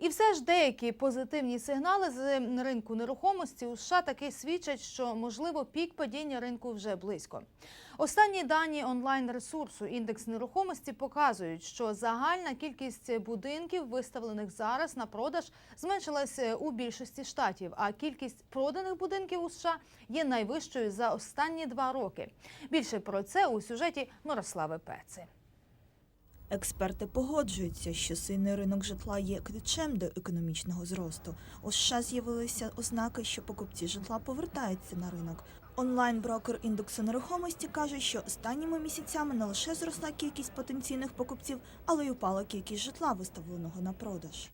І все ж деякі позитивні сигнали з ринку нерухомості у США таки свідчать, що можливо пік падіння ринку вже близько. Останні дані онлайн-ресурсу індекс нерухомості показують, що загальна кількість будинків, виставлених зараз на продаж, зменшилася у більшості штатів, а кількість проданих будинків у США є найвищою за останні два роки. Більше про це у сюжеті Мирослави Пеци. Експерти погоджуються, що сильний ринок житла є ключем до економічного зросту. У США з'явилися ознаки, що покупці житла повертаються на ринок. Онлайн-брокер індексу нерухомості каже, що останніми місяцями не лише зросла кількість потенційних покупців, але й упала кількість житла, виставленого на продаж.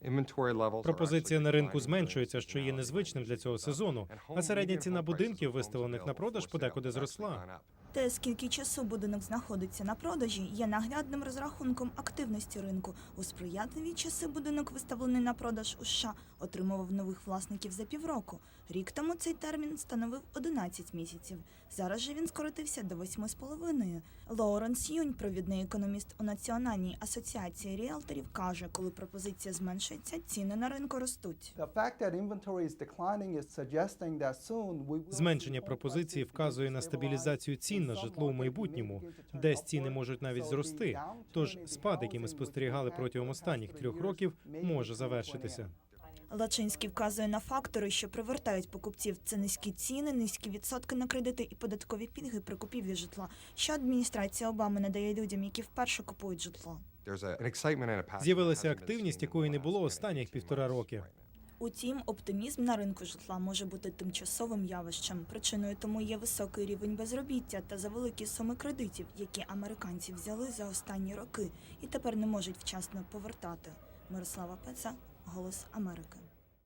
Пропозиція на ринку зменшується, що є незвичним для цього сезону. А середня ціна будинків, виставлених на продаж, подекуди зросла. Те, скільки часу будинок знаходиться на продажі, є наглядним розрахунком активності ринку. У сприятливі часи будинок, виставлений на продаж у США, отримував нових власників за півроку. Рік тому цей термін становив 11 місяців. Зараз же він скоротився до 8,5. Лоуренс Юнь, провідний економіст у Національній асоціації ріелторів, каже, коли пропозиція зменшується, ціни на ринку ростуть. Зменшення пропозиції вказує на стабілізацію цін на житло у майбутньому, десь ціни можуть навіть зрости. Тож спад, який ми спостерігали протягом останніх трьох років, може завершитися. Лачинський вказує на фактори, що привертають покупців. Це низькі ціни, низькі відсотки на кредити і податкові пільги при купівлі житла, що адміністрація Обами надає людям, які вперше купують житло. З'явилася активність, якої не було останніх півтора роки. Утім, оптимізм на ринку житла може бути тимчасовим явищем. Причиною тому є високий рівень безробіття та завеликі суми кредитів, які американці взяли за останні роки і тепер не можуть вчасно повертати. Мирослава Пеца, Голос Америки.